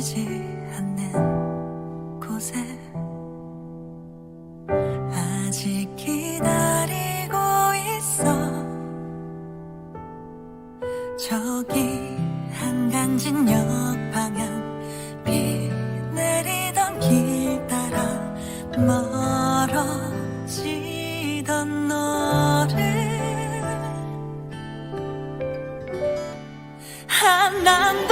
지지 않는 곳에 아직 기다리고 있어. 저기 한강진역 방향 비 내리던 길 따라 멀어지던 너를. 아, 난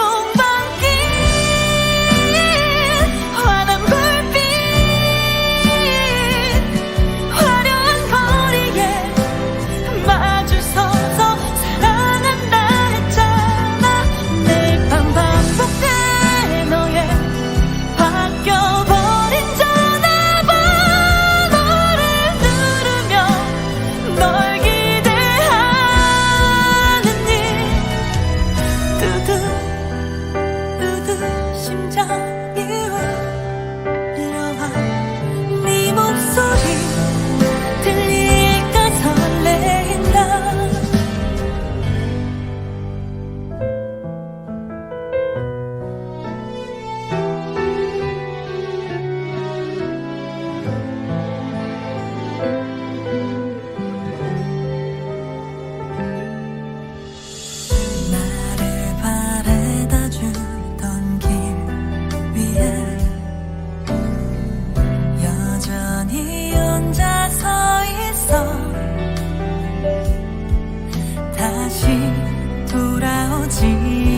记